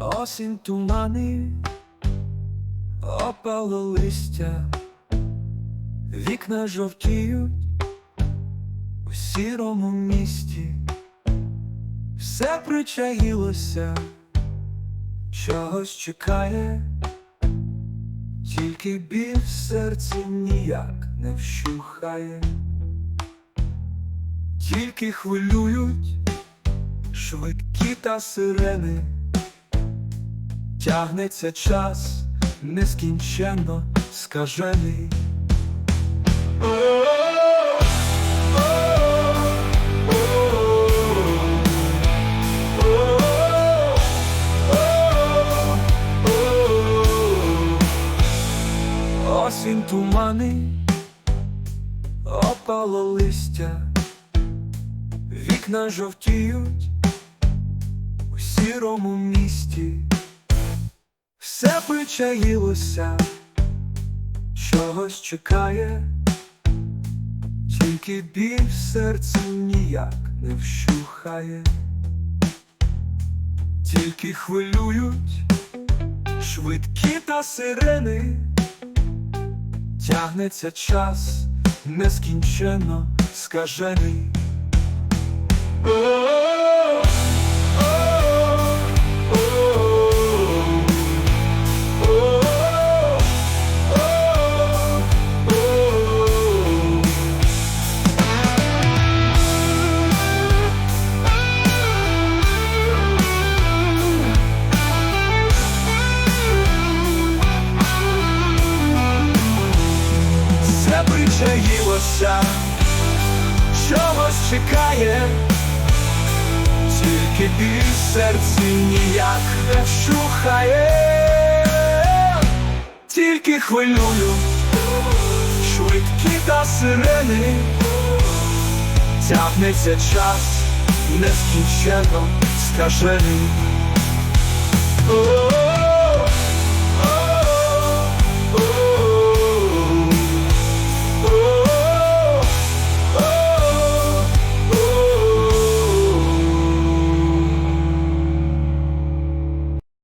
Осінь тумани, опало листя, вікна жовтіють у сірому місті, все причаїлося, чогось чекає, тільки біль в серці ніяк не вщухає, тільки хвилюють швидкі та сирени. Тягнеться час нескінченно скажений. Осінь тумани, опало листя, вікна жовтіють у сірому місті. Все причаїлося, чогось чекає, тільки біль в серці ніяк не вщухає, тільки хвилюють швидкі та сирени, тягнеться час нескінченно скажений. Все причаїлося, чогось чекає, тільки біль в серці ніяк не вщухає, тільки хвилюю, швидкі та сирени, тягнеться час нескінченно скажений.